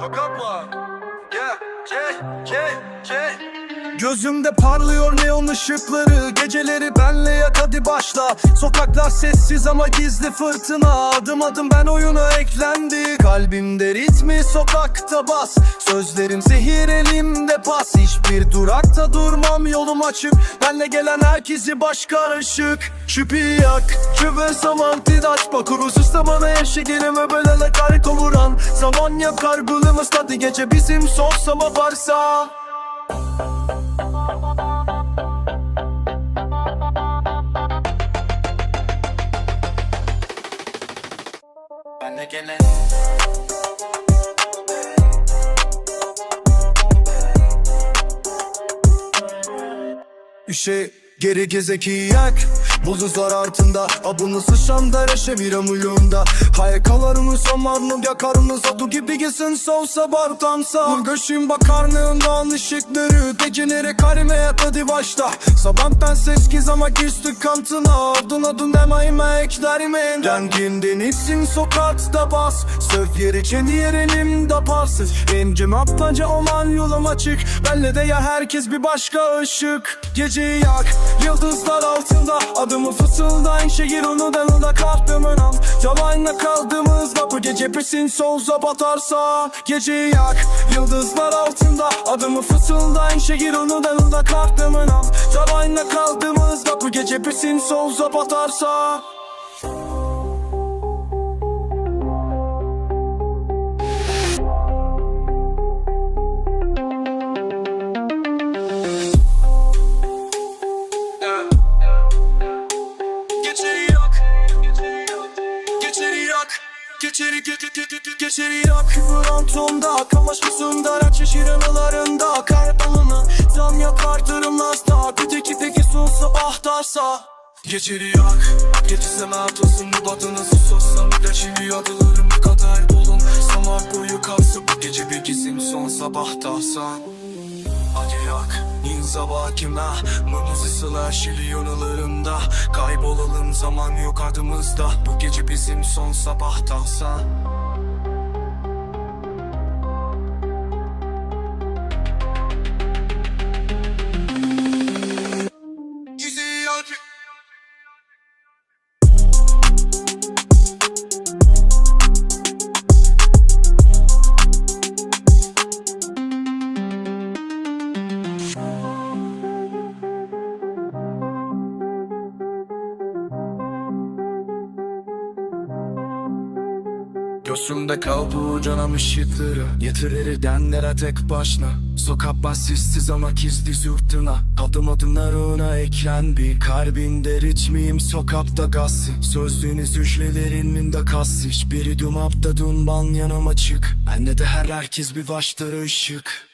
Sokak var. Yeah, yeah, yeah, yeah. Gözümde parlıyor neon ışıkları. Geceleri benle yak hadi başla. Sokaklar sessiz ama gizli fırtına. Adım adım ben oyuna eklendi. Kalbimde ritmi sokakta bas. Sözlerim zehir elimde pas. Hiçbir durakta durmam yolum açık. Benle gelen herkesi baş karışık Şüphi yak Şüphe saman tidaç. Bakuruz bana eşek elime belene kar kovuran Zaman yakar gülümüz tadı gece bizim son sama varsa Benle gelen. Üşe geri gezeki yak Bulduzlar altında Abunu sıçram da reşeviram uyumda Hayakalarımı samarım yakarım Zadu gibi gitsin. Solsa bartansa Göşüm bakarlığından ışıkları Degenere karime hadi başta Sabah ben seskiz ama gizli kantına Adın adın demeyime eklerime Renginden isim sokakta bas. Söv yer için diğer elimde parsız. Emcim aptaca olan yolum açık. Benle de ya herkes bir başka ışık. Geceyi yak Yıldızlar altında Adımı fısıldayın şehir onu danında kalktımın al Yalanla kaldığımızda bu gece pesin solza batarsa Geceyi yak Yıldızlar altında. Adımı fısıldayın şehir onu danında kalktımın al Yalanla kaldığımızda bu gece pesin solza batarsa Geçeri ge ge ge ge ge geçeri yok. Frontumda kamaşmasında Rakça şiranılarında Kaybolunu Tam yakar tırımlazda Öteki peki son sabah darsa Geçeri yok. Getirsem atılsın bu batınızı sossam Geçeri adılarım kadar bulun Samak boyu kalsın. Gece bir gizim son sabah darsan Hadi yak İnzaba kime Mımızı sıla şilyonlarında Kaybolalım zaman yok adımızda. Bu gece bizim son sabah dalsa Gözümde kaldı canım ışıkları Yetirir denlere tek başına. Sokak bassizsiz ama gizli zürtüna Adım adımlarına eklen bir Kalbinde ritmiyim sokakta gazlı Sözlüğünüz hücrelerin de kaslı Hiçbiri dumapta dunban yanım açık Bende de her herkes bir başları ışık